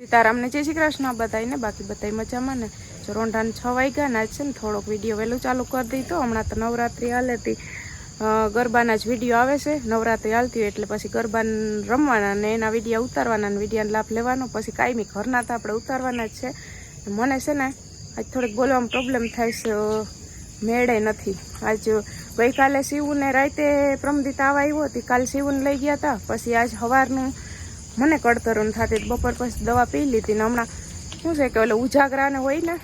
સીતારામને જય શ્રી કૃષ્ણ બધાને બાકી બધા મજામાં ને? રોંઢાને છ વાગ્યા ને છે ને, થોડોક વીડિયો વહેલું ચાલુ કરી દીધો હમણાં તો નવરાત્રિ હાલે ગરબાના જ વીડિયો આવે છે. નવરાત્રિ હાલતી હોય એટલે પછી ગરબા રમવાના ને એના વીડિયો ઉતારવાના ને વિડીયાનો લાભ લેવાનો. પછી કાયમી ઘરના તો આપણે ઉતારવાના જ છે. મને છે ને, આજ થોડીક બોલવામાં પ્રોબ્લેમ થાય છે. મેળે નથી. આજ ગઈકાલે શિવને રાતે પ્રમદિત આવા આવ્યો હતી. કાલે શિવને લઈ ગયા હતા પછી આજ સવારનું મને કડતરું થતી બપોર પછી દવા પી લીધી ને હમણાં શું છે કે ઓલે ઉજાગરા ને હોય ને,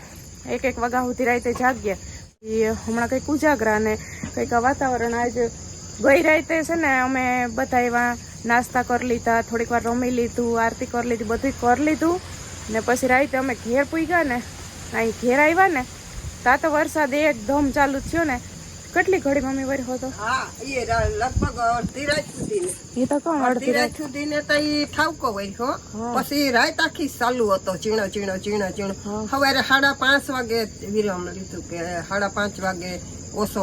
એક એક વાગા સુધી રાતે જાગ્યા એ હમણાં કંઈક ઉજાગરા ને કંઈક વાતાવરણ આજે ગઈ રાતે છે ને, અમે બધા એવા નાસ્તા કરી લીધા, થોડીક વાર રમી લીધું, આરતી કરી લીધી બધું કરી લીધું. ને પછી રાતે અમે ઘેર પૂઈ ગયા ને, અહીં ઘેર આવ્યા ને, તા તો વરસાદ એકદમ ચાલુ થયો ને કેટલી ઘડી મમ્મી વરી હતો? હા એ લગભગ અડધી રાત સુધી એ તો કોણ અડધી રાત સુધી ને તો ઈ ઠાવકો હોય હો. પછી રાત આખી ચાલુ હતો ચીણો ચીણો ચીણો ચીણો. સવારે સાડા પાંચ વાગે વિરામ લીધું કે સાડા પાંચ વાગે ઓછો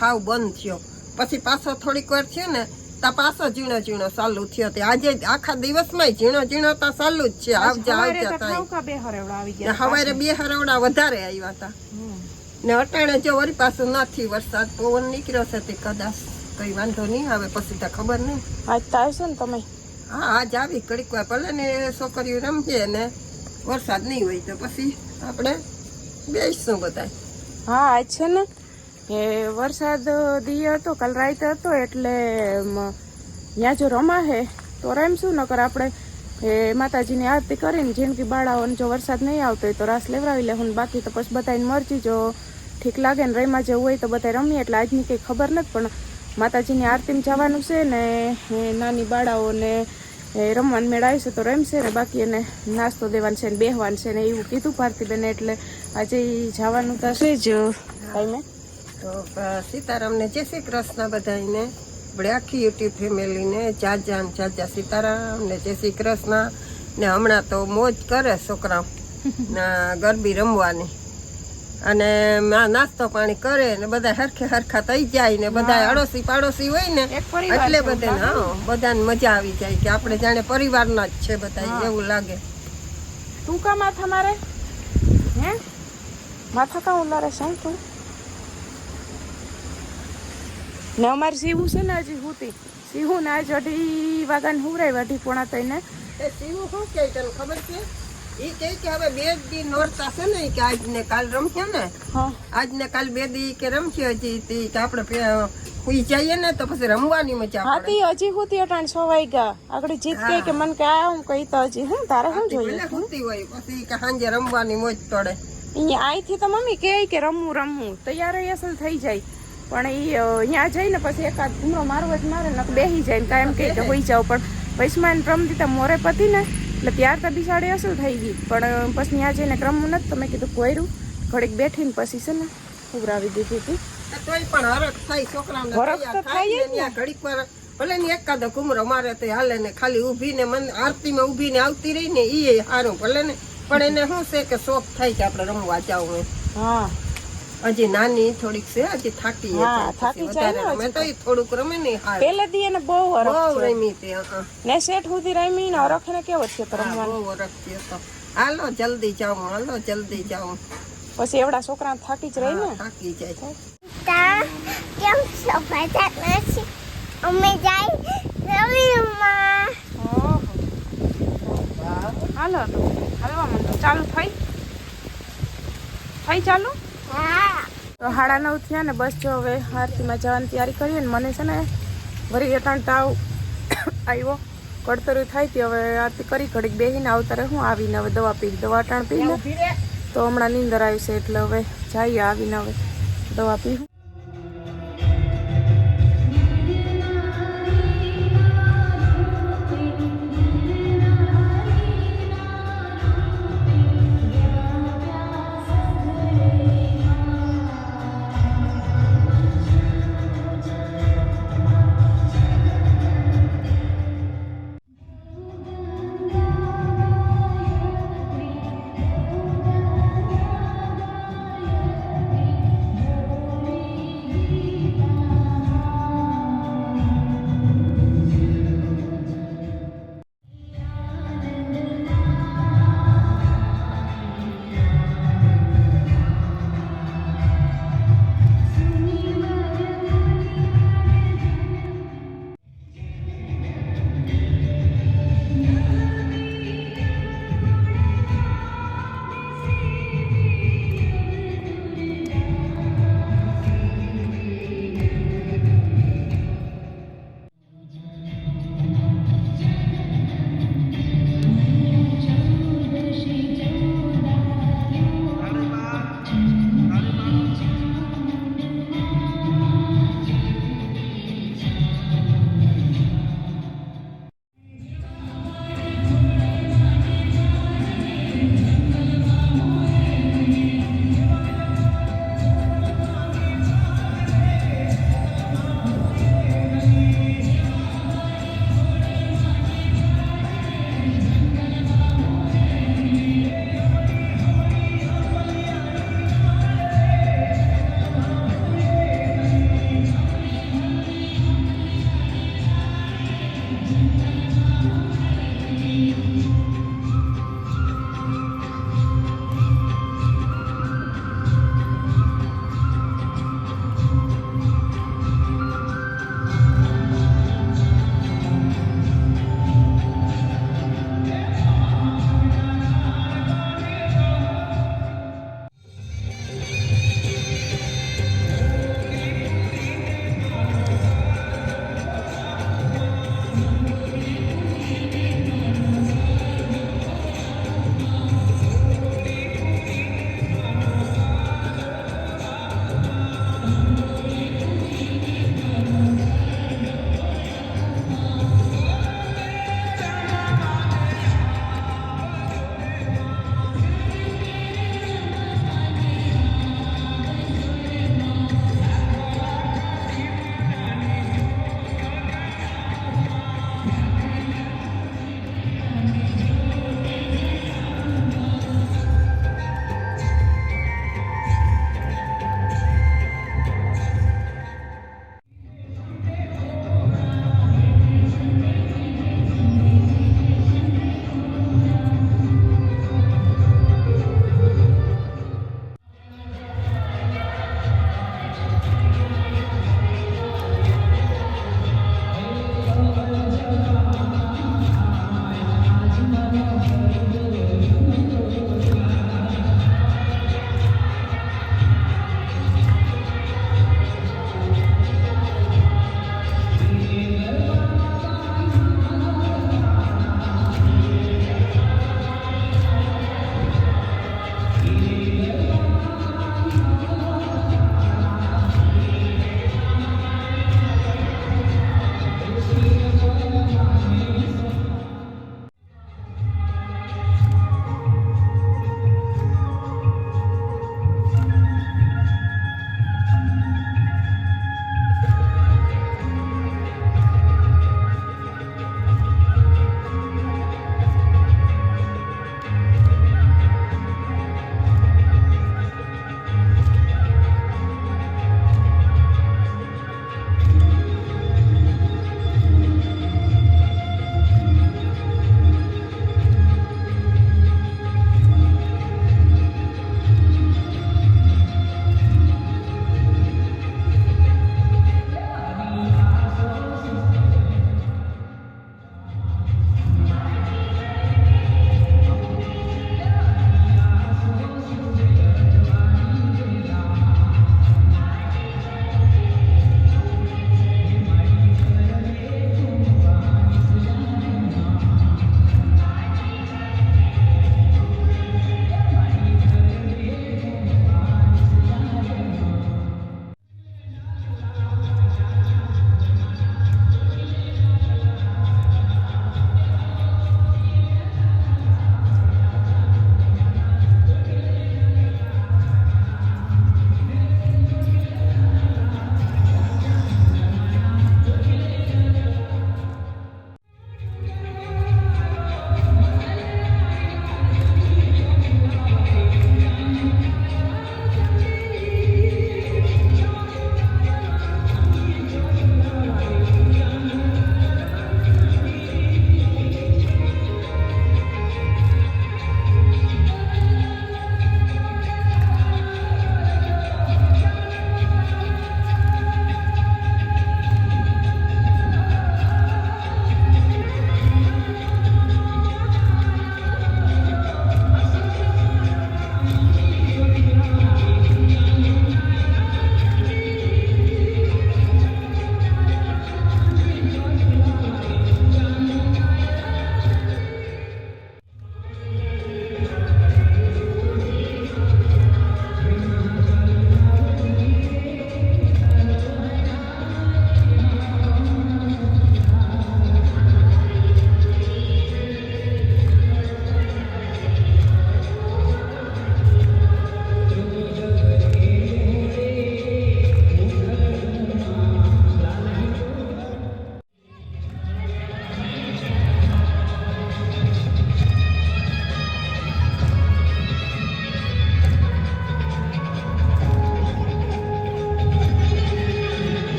હાવ બંધ થયો. પછી પાછો થોડીક વાર થયો ને તા પાછો ઝીણો ઝીણો ચાલુ થયો. તે આજે આખા દિવસમાં ઝીણો ઝીણો તા ચાલુ જ છે. આવજા આવજા થાય બે હરેવડા આવી ગયા સવારે બે હરવડા વધારે આવ્યા હતા. ને અટાણે જો વળી પાછું નથી વરસાદ પવન નીકળ્યો છે તે કદાચ કઈ વાંધો નહીં આવે પછી તો ખબર નહીં. આજ તો આવશો ને તમે? હા આજ આવી ઘડીક વાર ભલે ને છોકરીઓ રમશે ને વરસાદ નહીં હોય તો પછી આપણે બેસશું બધા હા આજ છે ને એ વરસાદ દી હતો કાલ રાત હતો એટલે ત્યાં જો રમાહે તો રમશું નકર આપણે એ માતાજીની આરતી કરીને જિંદગી બાળાઓને જો વરસાદ નહીં આવતો હોય તો રાસ લેવડાવી લેવું બાકી તો પછી બધાની મરજી જો ઠીક લાગે ને રમવા જેવું હોય તો બધા રમીએ. એટલે આજની કંઈ ખબર નથી પણ માતાજીની આરતીમાં જવાનું છે ને નાની બાળાઓને રમવાનું મેળ આવશે તો રમશે ને બાકી એને નાસ્તો દેવાનું છે ને બેહવાનું છે ને એવું કીધું ભારતીબેને એટલે આજે જવાનું થશે જ. ટાઈમે તો સીતારામને જય શ્રી કૃષ્ણ બધાને આપણે આખી યુટ્યુબ ફેમિલીને જાજા ને જાજા સીતારામ ને જય શ્રી કૃષ્ણ. ને હમણાં તો મોજ કરે છોકરાઓ. ના ગરબી રમવાની. અને નાસ્તો પાણી કરે ને બધા હરખે હરખા થઈ જાય ને બધા અડોશી પાડોશી હોય ને એટલે બધા હા બધાને મજા આવી જાય કે આપણે જાણે પરિવારના જ છે બધા એવું લાગે. તું કા માથા મારે હે? માથા કા ઉલારે શું તું? ને અમારે સીવું છે ને હજી હુતી. સીવું ને આજ અઢી વાગ્યાને હુરાય અઢી પોણા થઈને. એ શિવું શું કે તને ખબર છે? એ કહે કે હવે બે દી નોરતા છે ને કે આજ ને કાલ રમશે ને. હા. આજ ને કાલ બે દી કે રમશે હજી તે કે આપણે કોઈ જઈએ ને તો પછી રમવાની મજા હા તી હજી હુતી અટાણ છ વાગ્યા. આગળ જીત કે કે મને કે આ હું કઈ તો હજી હું તારે શું જોઈએ? ભલે હોય પછી કે સાંજે રમવાની મોજ પડે. અહીંયા અહીંથી તો મમ્મી કહે કે રમવું રમવું તૈયાર અસલ થઈ જાય. પણ એ અહીંયા જઈને પછી એકાદ ઘૂમરો મારવો જ મારે ને બેસી જાય ને કાંઈ એમ કહે કે હોઈ જાવ પણ પૈસમાં રમતી તો મોરે પતિ ને. એટલે ત્યાર તો બિસાડી અસલ થઈ ગઈ. પણ પછી આજે જઈને રમવું નથી તમે મેં કીધું કોયરું ઘડીક બેઠીને પછી છે ને ઉભરાવી દીધી હતી. તોય પણ હરખ થાય હરખ ને ત્યાં ઘડીક વાર ભલે ને એકાદો કુમરો મારે તો હાલે ને ખાલી ઊભી ને મન આરતીમાં ઊભી ને આવતી રહી ને ઈ સારું ભલે ને. પણ એને શું છે કે શોખ થાય કે આપણે રમવા જાવું હા. હજી નાની થોડીક છે હજી થાકી હા, થાકી જાય અમે તો. થોડુંક રમે ને હાલ પેલે દી એને બહુ બહુ છે. રમી તે ને શેઠ સુધી રમી ને હરખ ને કેવો છે તો રમવાનો? બહુ અરખ છે તો. હાલો જલ્દી જાઉં હાલો જલ્દી જાઉં પછી એવડા છોકરા થાકી જ રહી ને? થાકી જાય. તા કેમ છો? બધા નથી અમે જાય રવિમાં હાલો તો હાલવા માંડો. ચાલુ થઈ? થઈ ચાલુ? તો સાડા નવ થયા ને બસ જો હવે આરતીમાં જવાની તૈયારી કરીએ ને મને છે ને વરી એટાણ તાવ આવ્યો, કડતરું થાય તે હવે આરતી કરી, ઘડીક બેસીને આવતા રહે હું આવીને હવે દવા પી, દવા અટાણ પી તો હમણાં નીંદર આવી છે એટલે હવે જઈએ આવીને હવે દવા પી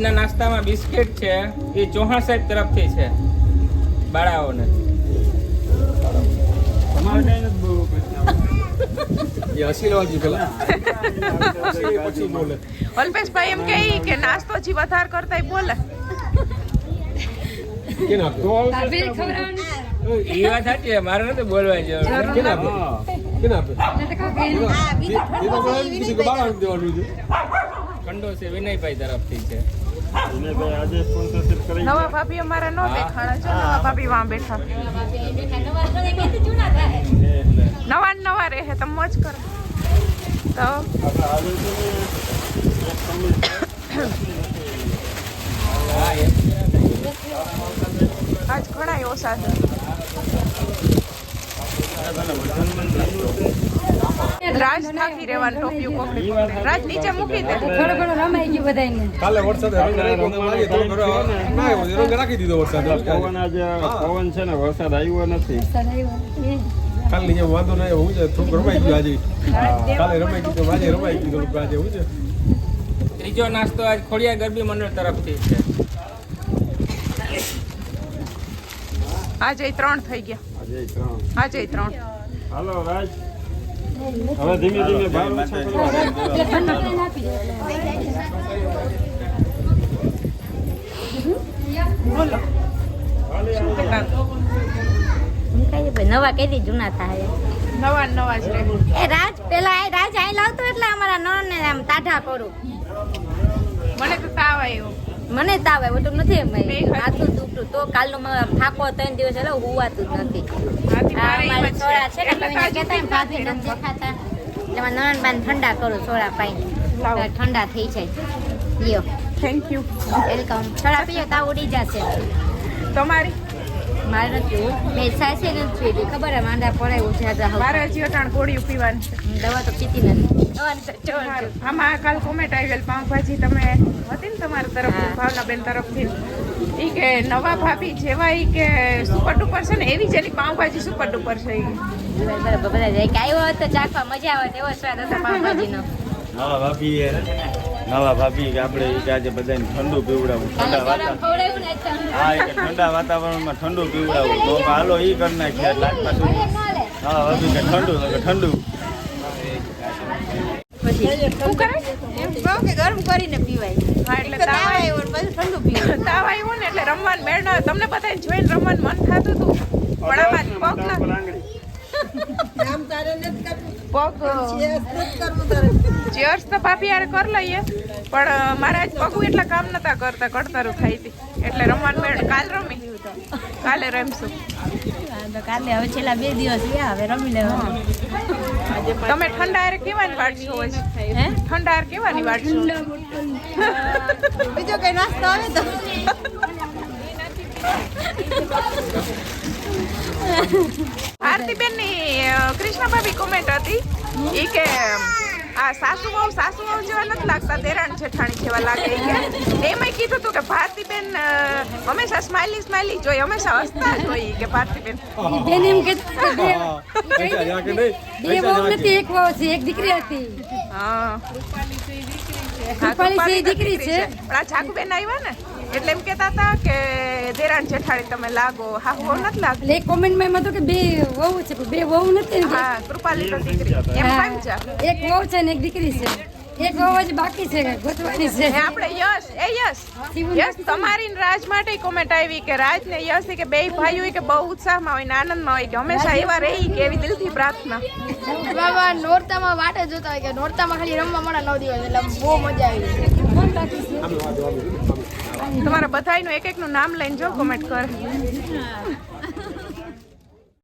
આજના નાસ્તામાં બિસ્કિટ છે એ ચૌહાણ સાહેબ તરફથી છે બાળાઓને. અલ્પેશભાઈ એમ કહે કે નાસ્તો જી વધાર કરતા બોલે. કેને આપતો એ વાત સાચી મારે નથી બોલવા જરૂર. કે છે વિનયભાઈ તરફથી છે. નવા ભાભી અમારા ન દેખાણા છે નવા ભાભી વાં બેઠા. નવા નવા રહે તમે મોજ કરો. તો આજ ઘણા ઓછા છે. રાજ થાકી રહેવાનું ટોપિયું કોકડી રાજ નીચે મૂકી દે. થોડો ઘણો રમાઈ ગયું બધાને કાલે વરસાદ રંગ રાખ્યો તો લાગે તો ઘરે ના આવ્યો તો રંગ રાખી દીધો વરસાદ. પવન આજે પવન છે ને વરસાદ આવ્યો નથી. કાલની જેમ વાંધો ના હું છે થોડુંક રમાઈ ગયું આજે. કાલે રમાઈ ગયું આજે રમાઈ ગયું થોડુંક આજે હું છે. ત્રીજો નાસ્તો આજ ખોડિયા ગરબી મંડળ તરફથી છે. આજે ત્રણ થઈ ગયા. આજે ત્રણ. આજે ત્રણ. હાલો રાજ. હવે ધીમે ધીમે ભાવ નવા કઈ જૂના થાય નવા નવા એ રાજ પેલા એ રાજ આઈ લાવતો એટલે અમારા નણ ને આમ તાઢા કરું મને તો તાવ આવ્યો મને તાવ આવ્યો તો નથી એમ. માથું દુખતું. તો કાલનો થાકો ત્રણ દિવસ એટલે હુવાતું જ નથી. મારે છે. સોડા છે ને એટલે કહેતા એમ ભાભી નથી દેખાતા. એટલે મારા નણંદ ઠંડા કરું સોડા પાઈને ઠંડા થઈ જાય. લ્યો. થેન્ક યુ વેલકમ સોડા પીએ તાવ ઉડી જશે. તમારી? મારે નથી મેં સાસે નથી પીધી. ખબર હે માંદા પડાયું છે આજે હવે. મારે હજી અટાણ ગોળીઓ પીવાની દવા તો પીતી નથી. આમાં કાલ કોમેન્ટ આવેલ પાઉંભાજી તમે હતી ને તમારા તરફથી હા. ભાવનાબેન તરફથી. એ કે નવા ભાભી જેવા એ કે સુપર ડુપર છે ને એવી જ એની પાઉંભાજી સુપર ડુપર છે એ બરાબર બધા જાય કે આવ્યો હતો તો ચાખવા મજા આવે એવો સ્વાદ હતો પાઉંભાજીનો. નવા ભાભી નવા ભાભી કે આપણે આજે બધાને ઠંડુ પીવડાવું ઠંડા વાતાવરણ હા એટલે ઠંડા વાતાવરણમાં ઠંડુ પીવડાવું. તો હાલો એ કરી નાખીએ એટલે સુધી હા ભાભી કે ઠંડુ તો કે ઠંડુ. શું કરે? એમ કહો કે ગરમ કરીને પીવાય. તમને બધા જોઈને રમવાનું મન થતું હતું પણ આમાં પગ આમ તારે નથી કરવું. પગ ચેર્સ તો ભાભી યાર કરી લઈએ. પણ મારા જ આજ પગું એટલા કામ નતા કરતા કડતરું ખાઈ હતી. એટલે રમવાનું મેળ કાલ રમી? કાલે રમશું. કાલે હવે છેલ્લા બે દિવસ ગયા હવે રમી લેવા તમે ઠંડા હારે કેવાની વાટશો હે? ઠંડા હાર કેવાની વાટશો બીજો કઈ નાસ્તો આવે તો? આરતીબેનની કૃષ્ણ ભાભી કોમેન્ટ હતી. ઈ કે આ સાસુ વહુ સાસુ વહુ જેવા નથી લાગતા દેરાણ જેઠાણી જેવા લાગે કે. એમાં કીધું હતું કે ભારતીબેન હંમેશા સ્માઇલી સ્માઇલી જોઈ હંમેશા હસતા જ હોય કે ભારતીબેન. બેન એમ કે બે વહુ નથી એક વહુ છે એક દીકરી હતી. હા. હા, દીકરી છે, રૂપાલી દીકરી છે. પણ આ જાકુબેન આવ્યા ને? એટલે એમ કહેતા હતા કે દેરાણ જેઠાણી તમે લાગો હા વહુ નથી લાગતી. એટલે એક કોમેન્ટમાં એમ હતું કે બે વહુ છે બે વહુ નથી. હા કૃપાલી તો દીકરી. એમ. સમજા એક વહુ છે ને એક દીકરી છે. એક વહુ જ બાકી છે ગોતવાની છે. આપણે યશ એ યશ. યશ તમારી રાજ માટે કોમેન્ટ આવી કે રાજ ને યશ કે બે ભાઈઓ કે બહુ ઉત્સાહમાં હોય ને આનંદમાં હોય કે હંમેશા એવા રહી કે એવી દિલથી પ્રાર્થના. બાબા નોરતામાં વાટે જોતા હોય કે નોરતામાં ખાલી રમવા મળે નવ દિવસ એટલે બહુ મજા આવી. તમારા બધાયનું એક એકનું નામ લઈને જો કોમેન્ટ કરે.